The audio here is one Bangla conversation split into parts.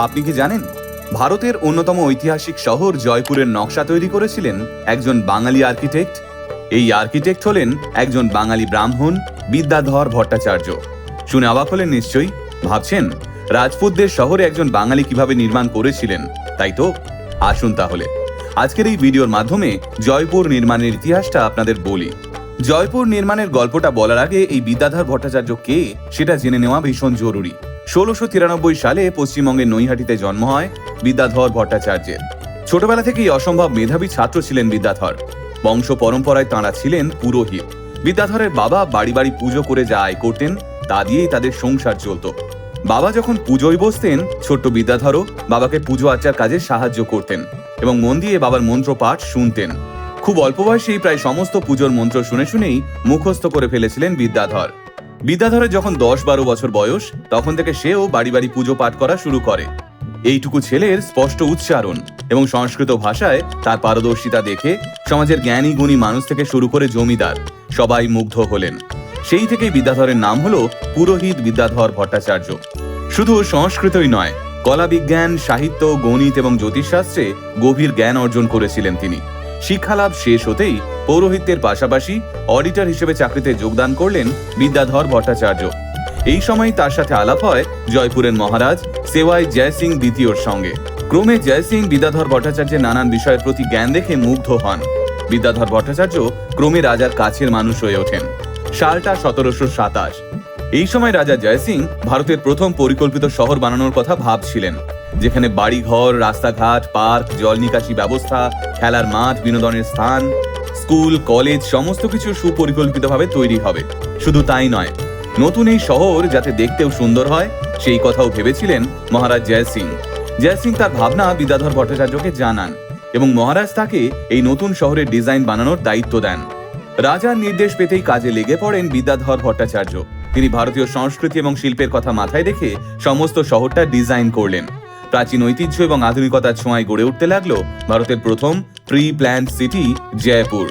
আপনি কি জানেন, ভারতের অন্যতম ঐতিহাসিক শহর জয়পুরের নকশা তৈরি করেছিলেন একজন বাঙালি আর্কিটেক্ট। এই আর্কিটেক্ট হলেন একজন বাঙালি ব্রাহ্মণ বিদ্যাধর ভট্টাচার্য। শুনে অবাক হলেন নিশ্চয়ই। ভাবছেন, রাজপুতদের শহরে একজন বাঙালি কীভাবে নির্মাণ করেছিলেন, তাই তো? আসুন তাহলে। আজকের এই ভিডিওর মাধ্যমে জয়পুর নির্মাণের ইতিহাসটা আপনাদের বলি। জয়পুর নির্মাণের গল্পটা বলার আগে এই বিদ্যাধর ভট্টাচার্য কে, সেটা জেনে নেওয়া ভীষণ জরুরি। ষোলোশো তিরানব্বই সালে পশ্চিমবঙ্গের নৈহাটিতে জন্ম হয় বিদ্যাধর ভট্টাচার্যের। ছোটবেলা থেকেই অসম্ভব মেধাবী ছাত্র ছিলেন বিদ্যাধর। বংশ পরম্পরায় তাঁরা ছিলেন পুরোহিত। বিদ্যাধরের বাবা বাড়ি বাড়ি পুজো করে যা আয় করতেন, তা দিয়েই তাদের সংসার চলত। বাবা যখন পুজোয় বসতেন, ছোট্ট বিদ্যাধরও বাবাকে পুজো আর্চার কাজে সাহায্য করতেন এবং মন দিয়ে বাবার মন্ত্র পাঠ শুনতেন। খুব অল্প বয়সেই প্রায় সমস্ত পুজোর মন্ত্র শুনে শুনেই মুখস্থ করে ফেলেছিলেন বিদ্যাধর। বিদ্যাধরের যখন দশ বারো বছর বয়স, তখন থেকে সেও বাড়ি বাড়ি পুজো পাঠ করা শুরু করে। এইটুকু ছেলের স্পষ্ট উচ্চারণ এবং সংস্কৃত ভাষায় তার পারদর্শিতা দেখে সমাজের জ্ঞানী গুণী মানুষ থেকে শুরু করে জমিদার সবাই মুগ্ধ হলেন। সেই থেকেই বিদ্যাধরের নাম হলো পুরোহিত বিদ্যাধর ভট্টাচার্য। শুধু সংস্কৃতই নয় কলা বিজ্ঞান সাহিত্য, গণিত এবং জ্যোতিষশাস্ত্রে গভীর জ্ঞান অর্জন করেছিলেন তিনি। শিক্ষালাভ শেষ হতেই পৌরোহিত্যের পাশাপাশি অডিটর হিসেবে চাকরিতে যোগদান করলেন বিদ্যাধর ভট্টাচার্য। এই সময় তার সাথে আলাপ হয় জয়পুরের মহারাজ সেওয়াই জয় সিং দ্বিতীয়র সঙ্গে। ক্রমে জয় সিং বিদ্যাধর ভট্টাচার্যের নানান বিষয়ের প্রতি জ্ঞান দেখে মুগ্ধ হন। বিদ্যাধর ভট্টাচার্য ক্রমে রাজার কাছের মানুষ হয়ে ওঠেন। সালটা সতেরোশো সাতাশ। এই সময় রাজা জয় সিং ভারতের প্রথম পরিকল্পিত শহর বানানোর কথা ভাবছিলেন, যেখানে বাড়িঘর, রাস্তাঘাট, পার্ক, জল নিকাশি ব্যবস্থা, খেলার মাঠ, বিনোদনের স্থান স্কুল, কলেজ, সমস্ত কিছু সুপরিকল্পিতভাবে তৈরি হবে। শুধু তাই নয়, নতুন এই শহর যাতে দেখতেও সুন্দর হয়, সেই কথাও ভেবেছিলেন মহারাজ জয় সিং। জয় সিং তার ভাবনা বিদ্যাধর ভট্টাচার্যকে জানান এবং মহারাজ তাকে এই নতুন শহরের ডিজাইন বানানোর দায়িত্ব দেন। রাজার নির্দেশ পেতেই কাজে লেগে পড়েন বিদ্যাধর ভট্টাচার্য। তিনি ভারতীয় সংস্কৃতি এবং শিল্পের কথা মাথায় রেখে সমস্ত শহরটা ডিজাইন করলেন। প্রাচীন ঐতিহ্য এবং আধুনিকতার ছোঁয়ায় গড়ে উঠতে লাগল ভারতের প্রথম pre planned city Jaipur.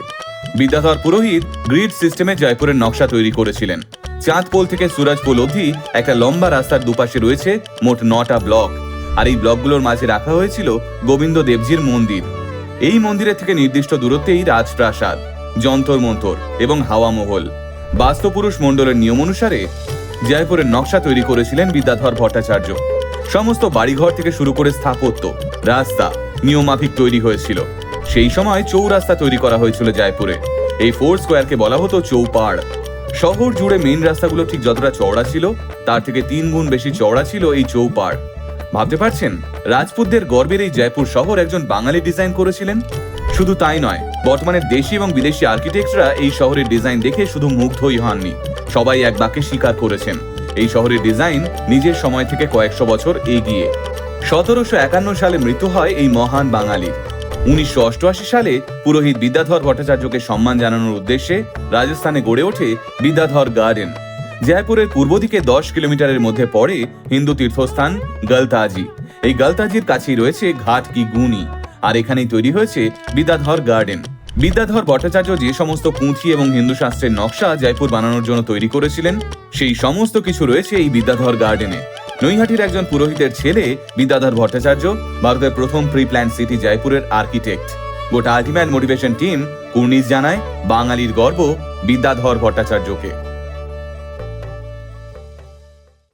Vidyadhar পুরোহিত গ্রিড সিস্টেমে জয়পুরের নকশা তৈরি করেছিলেন। চাঁদপোল থেকে সুরাজপোল অবধি একটা লম্বা রাস্তার দুপাশে রয়েছে মোট নটা ব্লক। আর এই ব্লকগুলোর মাঝে রাখা হয়েছিল গোবিন্দ দেবজির মন্দির। এই মন্দিরের থেকে নির্দিষ্ট দূরত্বেই রাজপ্রাসাদ যন্তর মন্তর এবং হাওয়া মহল বাস্তুপুরুষ মণ্ডলের নিয়ম অনুসারে জয়পুরের নকশা তৈরি করেছিলেন বিদ্যাধর ভট্টাচার্য। সমস্ত বাড়িঘর থেকে শুরু করে স্থাপত্য, রাস্তা নিয়মাফিক তৈরি হয়েছিল। সেই সময় চৌরাস্তা তৈরি করা হয়েছিল জয়পুরে। এই ফোর স্কোয়ারকে বলা হতো চৌপাড়। শহর জুড়ে মেইন রাস্তাগুলো ঠিক যতটা চওড়া ছিল, তার থেকে তিন গুণ বেশি চওড়া ছিল এই চৌপাড়। ভাবতে পারছেন? রাজপুতদের গর্বের এই জয়পুর শহর একজন বাঙালি ডিজাইন করেছিলেন? শুধু তাই নয়, বর্তমানে দেশি এবং বিদেশি আর্কিটেক্টরা এই শহরের ডিজাইন দেখে শুধু মুগ্ধই হননি। সবাই এক বাক্যে স্বীকার করেছেন। এই শহরের ডিজাইন নিজের সময় থেকে কয়েকশো বছর এগিয়ে। সতেরোশো একান্ন সালে মৃত্যু হয় এই মহান বাঙালির। উনিশশো অষ্টআশি সালে পুরোহিত বিদ্যাধর ভট্টাচার্যকে সম্মান জানানোর উদ্দেশ্যে রাজস্থানে গড়ে ওঠে বিদ্যাধর গার্ডেন জয়পুরের পূর্ব দিকে দশ কিলোমিটারের মধ্যে পড়ে হিন্দু তীর্থস্থান গলতাজি। এই গলতাজির কাছেই রয়েছে ঘাট কি গুনি আর এখানেই তৈরি হয়েছে বিদ্যাধর গার্ডেন বিদ্যাধর ভট্টাচার্য যে সমস্ত পুঁথি এবং হিন্দু শাস্ত্রের নকশা জয়পুর বানানোর জন্য তৈরি করেছিলেন, সেই সমস্ত কিছু রয়েছে এই বিদ্যাধর গার্ডেনে। নৈহাটির একজন পুরোহিতের ছেলে, বিদ্যাধর ভট্টাচার্য, ভারতের প্রথম প্রি প্ল্যান সিটি জয়পুরের আর্কিটেক্ট। গোটা আল্টিমেট মোটিভেশন টিম কুর্নিশ জানায়, বাঙালির গর্ব বিদ্যাধর ভট্টাচার্যকে।